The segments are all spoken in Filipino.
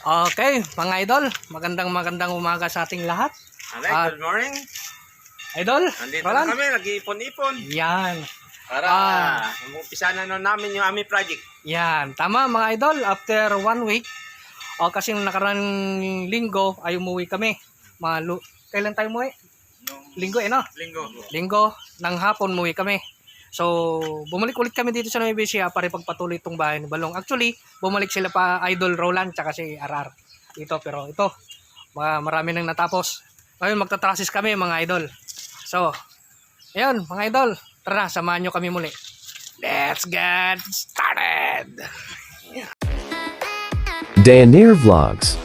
Okay, mga idol, magandang magandang umaga sa ating lahat. Alright, Ah. good morning. Idol, Nandito Roland? na kami, nag-iipon-ipon. Yan, Para Ah. umpisa na nun namin yung aming project. yan. Tama mga idol, after one week, o kasi nung nakarang linggo ay umuwi kami. Malu Kailan tayo umuwi? Linggo eh no? Linggo. Linggo, ng hapon umuwi kami. So, bumalik ulit kami dito sa Nueva Ecija para ipagpatuloy itong bahay ni Balong. Actually, bumalik sila pa Idol Roland tsaka si RR. Dito, pero ito, marami nang natapos. Ngayon, magtatrasis kami mga idol. So, ayun, mga idol, tara samahan nyo kami muli. Let's get started! Dayanir Vlogs.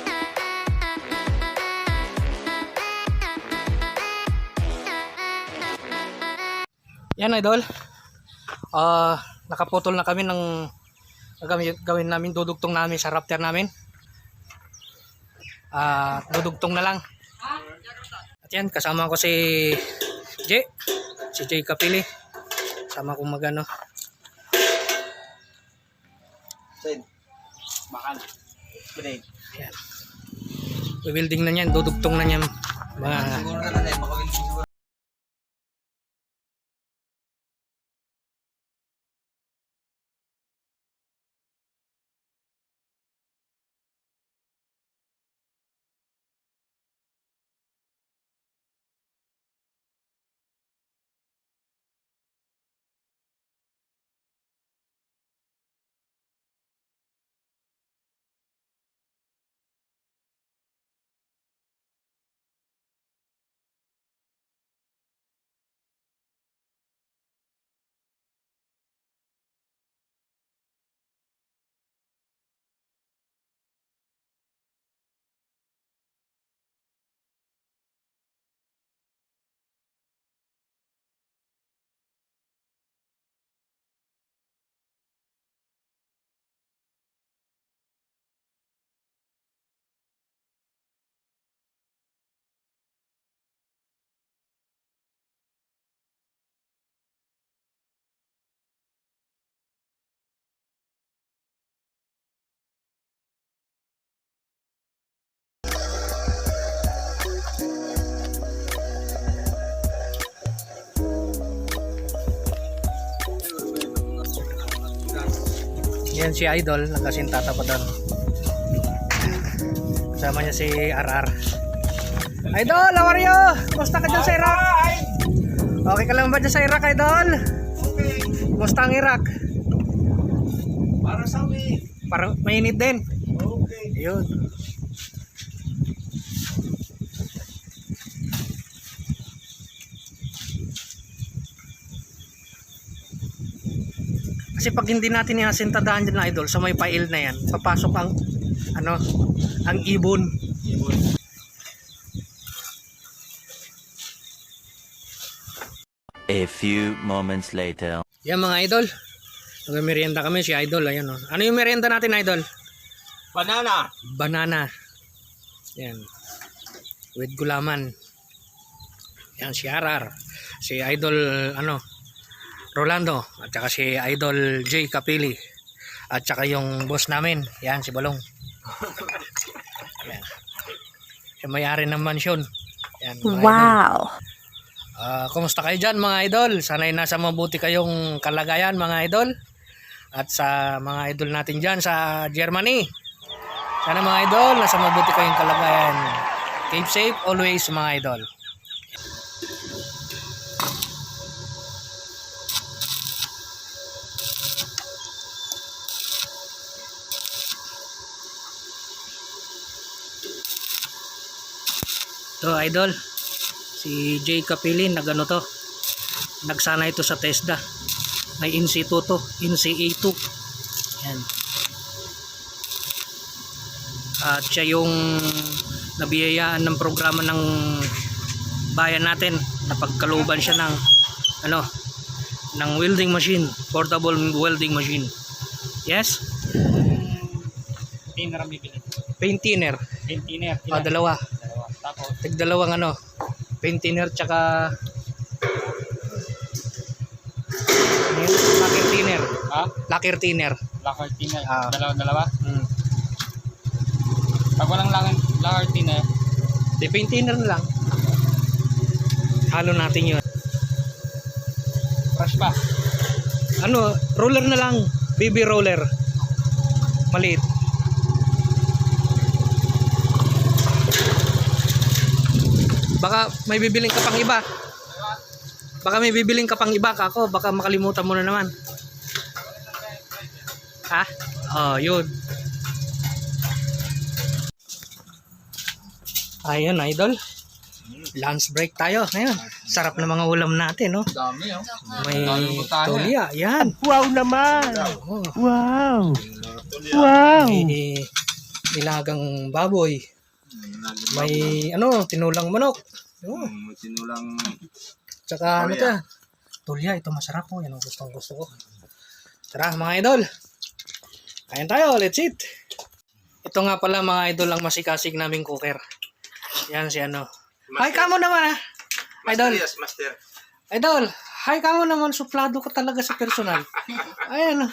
Yan idol. Ah, nakaputol na kami ng gawin, gawin namin dudugtong namin sa raptor namin. Ah, dudugtong na lang. At yan kasama ko si J. Si J Kapili. Sama ko magano. Sen. Break. Yan. Building na yan, dudugtong na yan. Mga Siguro na lang, makawin siguro. Yan si Idol, nakasintata pa doon. Kasama niya si RR. Idol, how are you? Kumusta ka dyan sa Iraq? Okay ka lang ba dyan sa Iraq, Idol? Okay. Kumusta ang Iraq? Para sa amin. Parang mainit din. Okay. Yun. Kasi pag hindi natin inasintadahan dyan na idol sa may pail na yan, papasok ang ano, ang ibon. A few moments later. Yan mga idol. Nag-merienda kami si idol. Ayan, oh. Ano yung merienda natin idol? Banana. banana. Yan. With gulaman. Yan si RR. Si Idol ano Rolando at saka si Idol J Kapili. At saka yung boss namin, yan si Balong. yan. Yung may-ari ng mansyon. Yan, mga idol. Wow. Ah, kumusta kayo dyan mga idol? Sana'y nasa mabuti kayong kalagayan mga idol. At sa mga idol natin dyan sa Germany. Sana mga idol, nasa mabuti kayong kalagayan. Keep safe always mga idol. To idol, si Jay Kapilin nagano to? Nagsana ito sa TESDA. May INSI 2 to INSI A2 yan. At siya yung nabiyayaan ng programa ng bayan natin. Napagkaluban siya ng ano ng welding machine portable welding machine. Yes? Tiner ang bibili. paint thinner Tiner. ah, dalawa Tapos, tig dalawang ano paint thinner tsaka lacquer thinner ha? lacquer thinner Lakar tiner. Ah. Dalawa, dalawa. mm. Depende na lang. Halo natin yun. Brush pa. Ano, roller na lang. Baby roller. Maliit. Baka may bibiling ka pang iba. Baka may bibiling ka pang iba kako. Baka makalimutan mo na naman. Ha? Oh, yun. Ayun, idol. Lunch break tayo. Ngayon, sarap na mga ulam natin, no? Dami oh. May tulya, yan. Wow naman! Oh, Wow! Wow! may nilagang baboy. May ano, tinulang manok. Oh, Sinulang tsaka ano to? Tulya, ito masarap po. Yan ang gustong gusto ko. Tara, mga idol. Kain tayo, let's eat. Ito nga pala mga idol ang masikasig naming cooker. Yan si ano. Hi ka mo naman ah. Idol. Yes, master. Idol, hi ka mo naman. Suplado ka talaga sa personal. Ayan.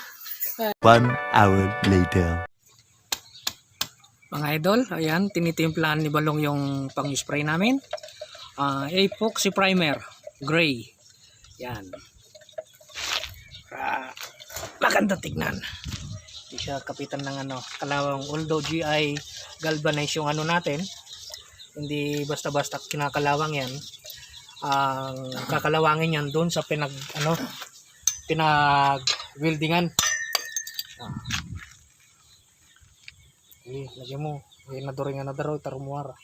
One hour later. Mga idol, ayan, tinitimplahan ni Balong yung pang-spray namin. Ah, epoxy primer, gray. Yan. Para maganda tignan. Hindi siya kapitan ng ano, kalawang. Although GI galvanize yung ano natin, hindi basta-basta kinakalawang yan. Ang kakalawangin yan doon sa pinag, ano, pinag weldingan. Ah. Eh, lagyan mo. Eh, nadoro nga nadaro, tarumuara.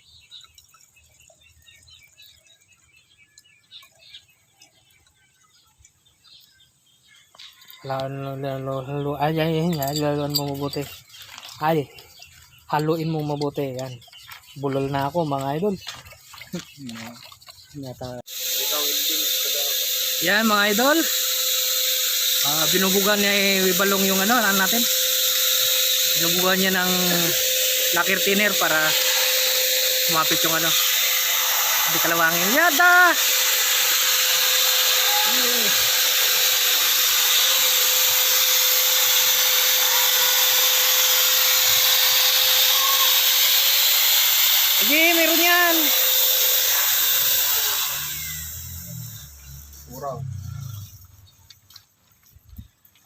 Lalo, lalo, lalo, ay, ay, ay, ay, laluan mo mabuti. Ay, haluin mo mabuti, yan. Bulol na ako, mga idol. Yata. Yan, mga idol. Ah, binubugan niya eh, balong yung ano, ano natin. Binubugan niya ng lacquer thinner para kumapit yung ano. Hindi kalawangin. Yada! Sige, meron yan.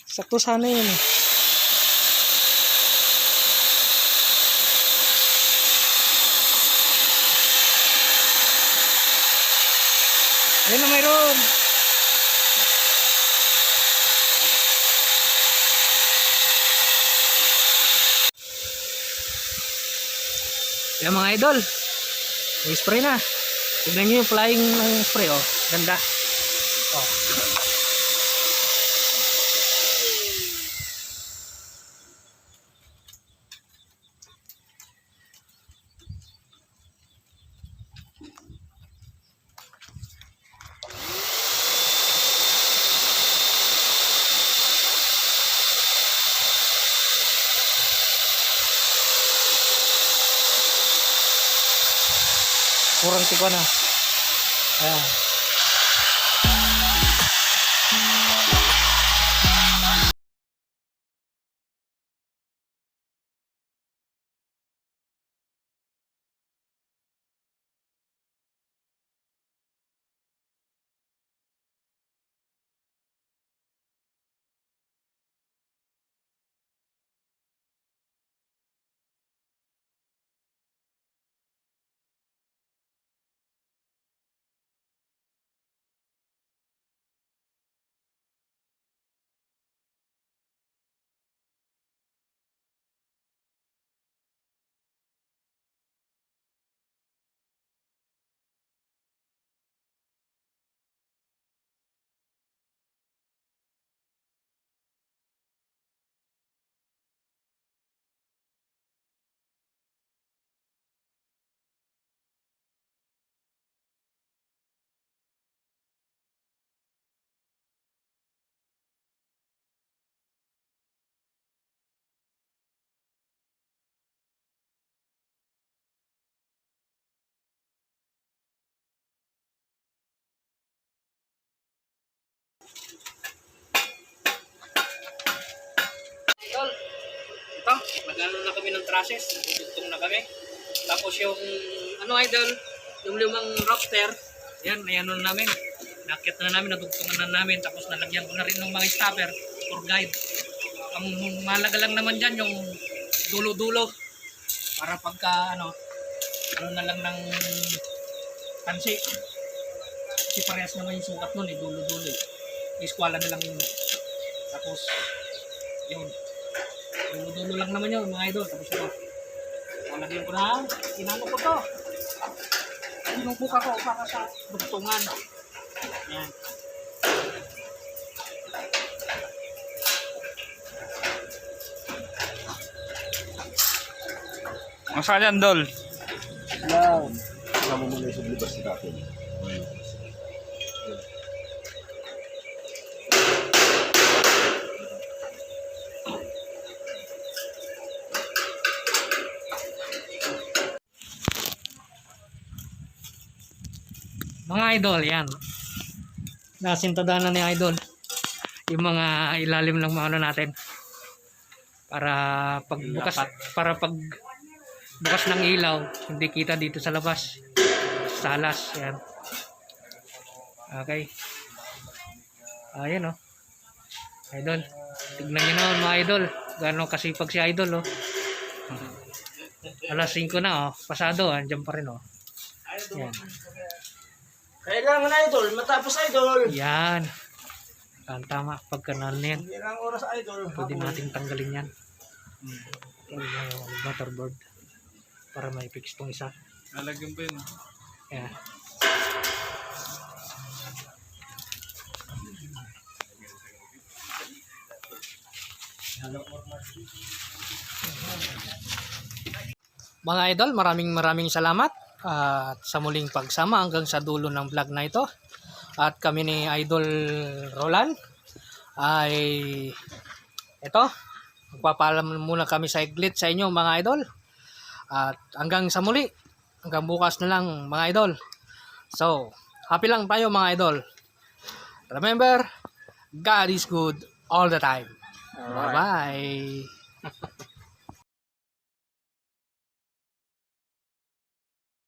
Sakto sana yun eh. Ayun na mayroon. Yan mga idol. May spray na. Tignan nyo yung flying ng spray oh. Ganda. Kurang tiko na ayan nagano na kami ng trusses, tutugtong na kami. Tapos yung ano idol, yung limang raptor, yan, ayan na namin. Nakit na namin, nadugtungan na namin, tapos nalagyan ko na rin ng mga stopper for guide. Ang malaga lang naman dyan, yung dulo-dulo. Para pagka, ano, ano na lang ng tansi. Kasi parehas naman yung sukat nun eh, dulo-dulo eh. Iskwala na lang yun. Tapos, yun. Dulo-dulo lang naman yun, mga idol. Tapos ito. Lalagyan ko na, inano ko to. Pinupuka ko para sa dugtungan. Yan. Masa yan, Dol? Yan. Kasama mo na yung sublibas natin. Mga idol, yan. Nasintadan na ni idol. Yung mga ilalim ng mga ano natin. Para pag bukas, para pag bukas ng ilaw, hindi kita dito sa labas. Sa salas, yan. Okay. Ayan oh. Idol. Tignan nyo naman mga idol. Gano'ng kasipag si idol oh. Alas 5 na oh. Pasado, andyan pa rin oh. Yan. Kailangan idol, matapos idol. Yan. Ang tama pagka na yan. Ilang oras idol. Pwede nating tanggalin yan. Yung butterboard. Para may fix tong isa. Lalagyan pa yun. Yan. Mga idol, maraming maraming salamat at sa muling pagsama hanggang sa dulo ng vlog na ito. At kami ni Idol Roland ay ito, magpapaalam muna kami sa iglit sa inyo mga idol. At hanggang sa muli, hanggang bukas na lang mga idol. So, happy lang tayo mga idol. Remember, God is good all the time. Bye-bye.